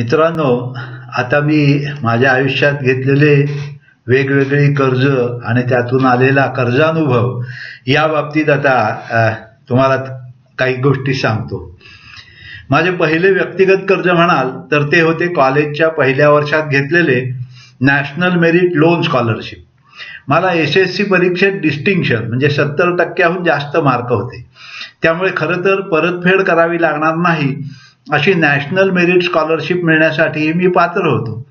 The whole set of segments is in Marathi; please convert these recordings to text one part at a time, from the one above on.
मित्रांनो आता मी माझ्या आयुष्यात घेतलेले वेगवेगळी कर्ज आणि त्यातून आलेला कर्जानुभव या बाबतीत आता तुम्हाला काही गोष्टी सांगतो. माझे पहिले व्यक्तिगत कर्ज म्हणाल तर ते होते कॉलेजच्या पहिल्या वर्षात घेतलेले नॅशनल मेरिट लोन स्कॉलरशिप. मला एस एस सी परीक्षेत डिस्टिंक्शन म्हणजे सत्तर टक्क्याहून जास्त मार्क होते. त्यामुळे खरं तर परतफेड करावी लागणार नाही अशी नॅशनल मेरिट स्कॉलरशिप मिळण्यासाठी मी पात्र होतो.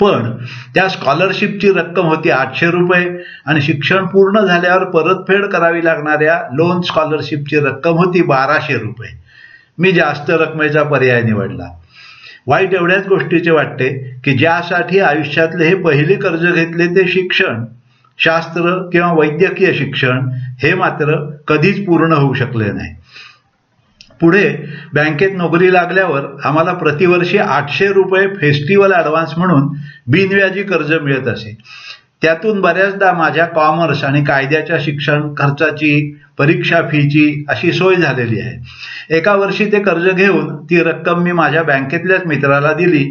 पण त्या स्कॉलरशिपची रक्कम होती आठशे रुपये आणि शिक्षण पूर्ण झाल्यावर परतफेड करावी लागणाऱ्या लोन स्कॉलरशिपची रक्कम होती बाराशे रुपये. मी जास्त रकमेचा पर्याय निवडला. वाईट एवढ्याच गोष्टीचे वाटते की ज्यासाठी आयुष्यातले हे पहिले कर्ज घेतले ते शिक्षण शास्त्र किंवा वैद्यकीय शिक्षण हे मात्र कधीच पूर्ण होऊ शकले नाही. पुढे बँकेत नोकरी लागल्यावर आम्हाला प्रतिवर्षी आठशे रुपये फेस्टिवल ॲडव्हान्स म्हणून बिनव्याजी कर्ज मिळत असे. त्यातून बऱ्याचदा माझ्या कॉमर्स आणि कायद्याच्या शिक्षण खर्चाची परीक्षा फीची अशी सोय झालेली आहे. एका वर्षी ते कर्ज घेऊन ती रक्कम मी माझ्या बँकेतल्याच मित्राला दिली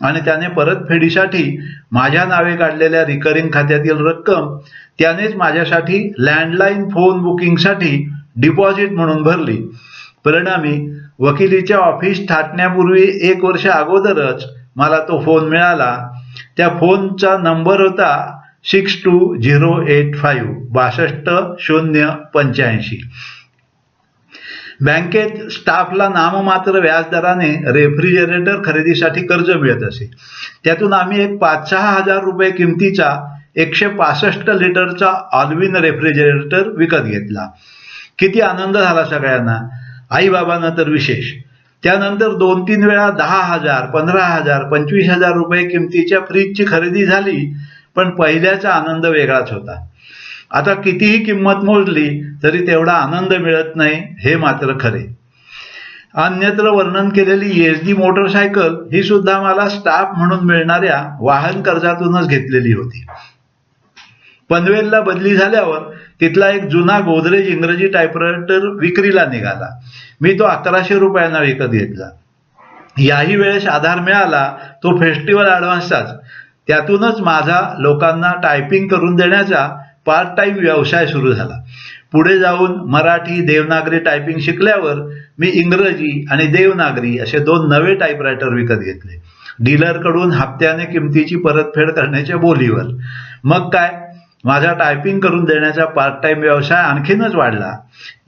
आणि त्याने परतफेडीसाठी माझ्या नावे काढलेल्या रिकरिंग खात्यातील रक्कम त्यानेच माझ्यासाठी लँडलाईन फोन बुकिंगसाठी डिपॉझिट म्हणून भरली. परिणामी वकिलीच्या ऑफिस थाटण्यापूर्वी एक वर्ष अगोदरच मला तो फोन मिळाला. त्या फोनचा नंबर होता six two zero eight five बासष्ट शून्य पंच्याऐंशी. बँकेत स्टाफला नाममात्र व्याजदराने रेफ्रिजरेटर खरेदीसाठी कर्ज मिळत असे. त्यातून आम्ही एक पाच सहा हजार रुपये किमतीचा एकशे पासष्ट लिटरचा ऑल्विन रेफ्रिजरेटर विकत घेतला. किती आनंद झाला सगळ्यांना. आईबाबांना तर विशेष. त्यानंतर दोन तीन वेळा दहा हजार पंधरा हजार पंचवीस हजार रुपये किमतीच्या फ्रीजची खरेदी झाली पण पहिल्याचा आनंद वेगळाच होता. आता कितीही किंमत मोजली तरी तेवढा आनंद मिळत नाही हे मात्र खरे. अन्यत्र वर्णन केलेली एस डी मोटरसायकल ही सुद्धा मला स्टाफ म्हणून मिळणाऱ्या वाहन कर्जातूनच घेतलेली होती. पनवेलला बदली झाल्यावर तिथला एक जुना गोदरेज इंग्रजी टायपरायटर विक्रीला निघाला. मी तो अकराशे रुपयांना विकत घेतला. याही वेळेस आधार मिळाला तो फेस्टिवल ॲडव्हान्सचाच त्यातूनच माझा लोकांना टायपिंग करून देण्याचा पार्ट टाईम व्यवसाय सुरू झाला. पुढे जाऊन मराठी देवनागरी टायपिंग शिकल्यावर मी इंग्रजी आणि देवनागरी असे दोन नवे टाईपरायटर विकत घेतले. डीलरकडून हप्त्याने किमतीची परतफेड करण्याच्या बोलीवर. मग काय? माझा टायपिंग करून देण्याचा पार्ट टाइम व्यवसाय आणखीनच वाढला.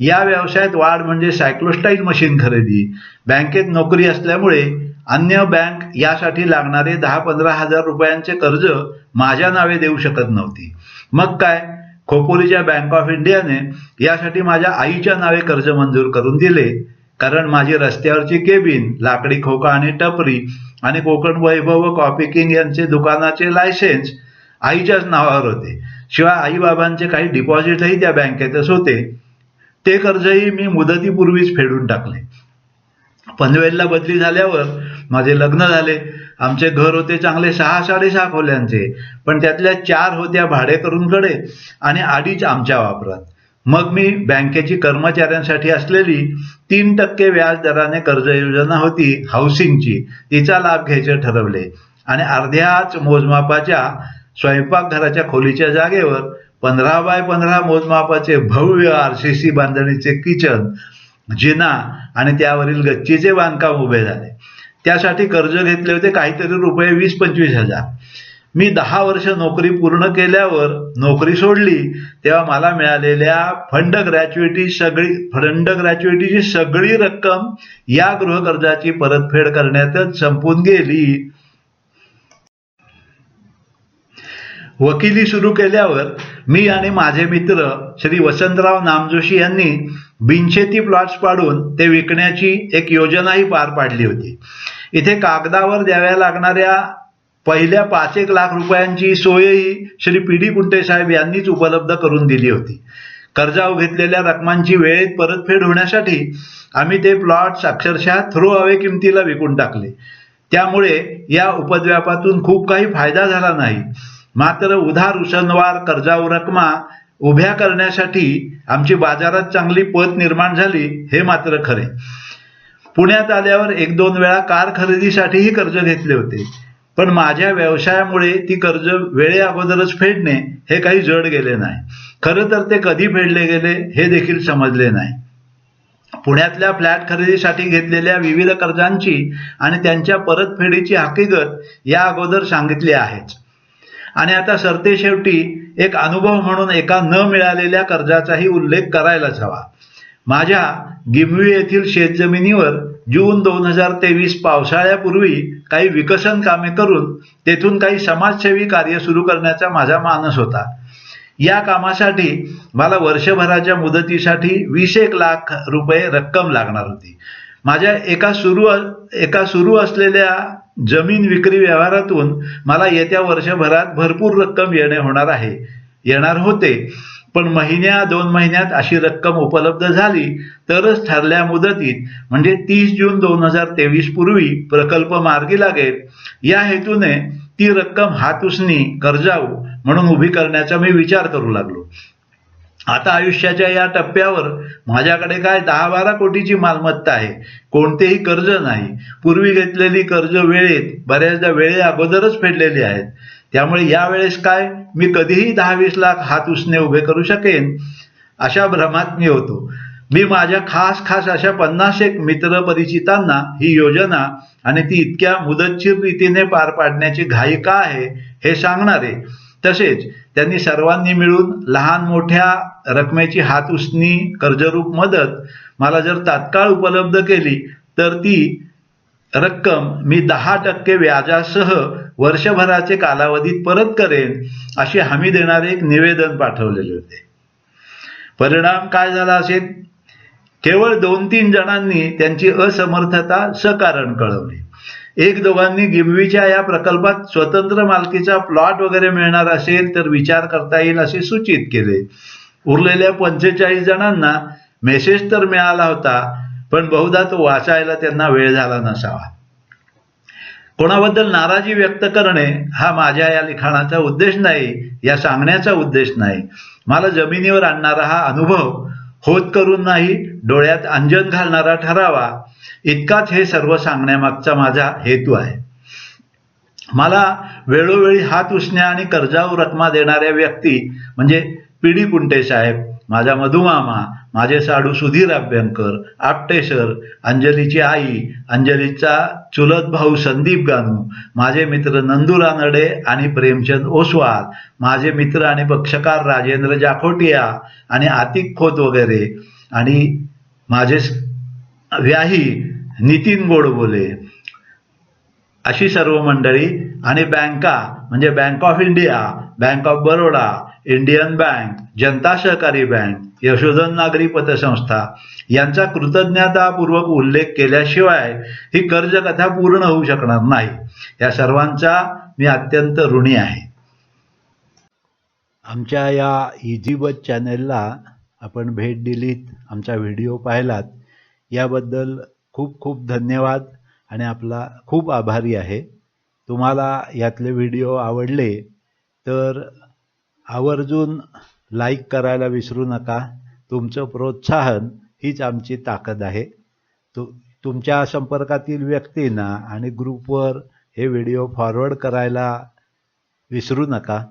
या व्यवसायात वाढ म्हणजे सायक्लोस्टाईल मशीन खरेदी. बँकेत नोकरी असल्यामुळे अन्य बँक यासाठी लागणारे दहा पंधरा हजार रुपयांचे कर्ज माझ्या नावे देऊ शकत नव्हती. मग काय? खोपोलीच्या बँक ऑफ इंडियाने यासाठी माझ्या आईच्या नावे कर्ज मंजूर करून दिले. कारण माझी रस्त्यावरची केबिन लाकडी खोका आणि टपरी आणि कोकण वैभव व कॉपी किंग यांचे दुकानाचे लायसेन्स आईच्याच नावावर होते. शिवाय आईबाबांचे काही डिपॉझिटही त्या बँकेतच होते. ते कर्जही मी मुदतीपूर्वीच फेडून टाकले. पनवेलला बदली झाल्यावर माझे लग्न झाले. आमचे घर होते चांगले सहा साडेसहा खोल्यांचे. पण त्यातल्या चार होत्या भाडेकरूंकडे आणि अडीच आमच्या वापरात. मग मी बँकेची कर्मचाऱ्यांसाठी असलेली तीन टक्के व्याज दराने कर्ज योजना होती हाऊसिंगची. तिचा लाभ घ्यायचे ठरवले. आणि अर्ध्याच मोजमापाच्या स्वयंपाकघराच्या खोलीच्या जागेवर पंधरा बाय पंधरा मोजमापाचे भव्य आर सी सी बांधणीचे किचन जिना आणि त्यावरील गच्चीचे बांधकाम उभे झाले. त्यासाठी कर्ज घेतले होते काहीतरी रुपये वीस पंचवीस हजार. मी दहा वर्ष नोकरी पूर्ण केल्यावर नोकरी सोडली तेव्हा मला मिळालेल्या फंड ग्रॅच्युइटी सगळी फंड ग्रॅच्युइटीची सगळी रक्कम या गृहकर्जाची परतफेड करण्यातच संपून गेली. वकिली सुरू केल्यावर मी आणि माझे मित्र श्री वसंतराव नामजोशी यांनी बिनशेती प्लॉट्स पाडून ते विकण्याची एक योजनाही पार पाडली होती. इथे कागदावर द्याव्या लागणाऱ्या पहिल्या पाच एक लाख रुपयांची सोयही श्री पी डी कुंटे साहेब यांनीच उपलब्ध करून दिली होती. कर्जावर घेतलेल्या रकमांची वेळेत परतफेड होण्यासाठी आम्ही ते प्लॉट्स अक्षरशः थ्रो अवे किमतीला विकून टाकले. त्यामुळे या उपद्व्यापातून खूप काही फायदा झाला नाही. मात्र उधार उसनवार कर्जावर रकमा उभ्या करण्यासाठी आमची बाजारात चांगली पत निर्माण झाली हे मात्र खरे. पुण्यात आल्यावर एक दोन वेळा कार खरेदीसाठीही कर्ज घेतले होते. पण माझ्या व्यवसायामुळे ती कर्ज वेळे अगोदरच फेडणे हे काही जड गेले नाही. खरं तर ते कधी फेडले गेले हे देखील समजले नाही. पुण्यातल्या फ्लॅट खरेदीसाठी घेतलेल्या विविध कर्जांची आणि त्यांच्या परतफेडीची हकीकत या अगोदर सांगितली आहेच. आणि आता सरतेशेवटी एक अनुभव म्हणून एका न मिळालेल्या कर्जाचाही उल्लेख करायलाच हवा. माझ्या गिमवी येथील शेतजमिनीवर जून दोन हजार तेवीस पावसाळ्यापूर्वी काही विकसन कामे करून तेथून काही समाजसेवी कार्य सुरू करण्याचा माझा मानस होता. या कामासाठी मला वर्षभराच्या मुदतीसाठी वीस एक लाख रुपये रक्कम लागणार होती. माझ्या एका सुरू एका सुरू असलेल्या जमीन विक्री व्यवहारातून मला येत्या वर्षभरात भरपूर रक्कम येणे होणार आहे. येणार होते पण महिन्या दोन महिन्यात अशी रक्कम उपलब्ध झाली तरच ठरल्या मुदतीत म्हणजे तीस जून दोन हजार तेवीस पूर्वी प्रकल्प मार्गी लागेल. या हेतूने ती रक्कम हातुसनी कर्जाऊ म्हणून उभी करण्याचा मी विचार करू लागलो. आता आयुष्याच्या या टप्प्यावर माझ्याकडे काय दहा बारा कोटीची मालमत्ता आहे कोणतेही कर्ज नाही. पूर्वी घेतलेली कर्ज वेळेत बऱ्याचदा वेळे अगोदरच फेडलेली आहेत. त्यामुळे यावेळेस काय? मी कधीही दहा वीस लाख हात उसने उभे करू शकेन अशा भ्रमात मी होतो. मी माझ्या खास खास अशा पन्नास एक मित्र परिचितांना ही योजना आणि ती इतक्या मुदतशीर रीतीने पार पाडण्याची घाई का आहे हे सांगणारे. तसेच त्यांनी सर्वांनी मिळून लहान मोठ्या रकमेची हात उसनी कर्जरूप मदत मला जर तात्काळ उपलब्ध केली तर ती रक्कम मी दहा टक्के व्याजासह वर्षभराचे कालावधीत परत करेन अशी हमी देणारे एक निवेदन पाठवलेले होते. परिणाम काय झाला असेल? केवळ दोन तीन जणांनी त्यांची असमर्थता सकारण कळवली. एक दोघांनी गिमवीच्या या प्रकल्पात स्वतंत्र मालकीचा प्लॉट वगैरे मिळणार असेल तर विचार करता येईल असे सूचित केले. उरलेल्या पंचेचाळीस जणांना मेसेज तर मिळाला होता पण बहुधा तो वाचायला त्यांना वेळ झाला नसावा. कोणाबद्दल नाराजी व्यक्त करणे हा माझ्या या लिखाणाचा उद्देश नाही या सांगण्याचा उद्देश नाही. मला जमिनीवर आणणारा हा अनुभव होत करून नाही डोळ्यात अंजन घालणारा ठरावा. इतकाच हे सर्व सांगण्यामागचा माझा हेतू आहे. मला वेळोवेळी हात उसण्या आणि कर्जाऊ रकमा देणाऱ्या व्यक्ती म्हणजे पी डी कुंटे साहेब माझा मधुमामा माझे साडू सुधीर अभ्यंकर आपटे सर अंजलीची आई अंजलीचा चुलत भाऊ संदीप गानू माझे मित्र नंदू रानडे आणि प्रेमचंद ओसवाल माझे मित्र आणि पक्षकार राजेंद्र जाखोटिया आणि आतिक खोत वगैरे आणि माझे व्याही नितीन गोडबोले अशी सर्व मंडळी आणि बँका म्हणजे bank of India bank of Baroda Indian bank Janata Sahakari bank Yashodhan नागरी पतसंस्था यांचा कृतज्ञतापूर्वक उल्लेख केल्याशिवाय ही कर्जकथा पूर्ण होऊ शकणार नाही. या सर्वांचा मी अत्यंत ऋणी आहे. आमच्या या इझीबत चॅनेलला आपण भेट दिलीत आमचा व्हिडिओ पाहिलात. याबद्दल खूप खूप धन्यवाद आणि आपला खूप आभारी आहे. तुम्हाला यातले व्हिडिओ आवडले तर आवर्जून लाईक करायला विसरू नका. तुमचं प्रोत्साहन हीच आमची ताकद आहे. तु तुमच्या संपर्कातील व्यक्तींना आणि ग्रुपवर हे व्हिडिओ फॉरवर्ड करायला विसरू नका.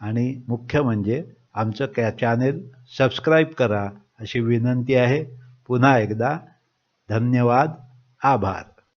आणि मुख्य म्हणजे आमचं कॅ चॅनेल सबस्क्राईब करा अशी विनंती आहे. पुन्हा एकदा धन्यवाद आभार.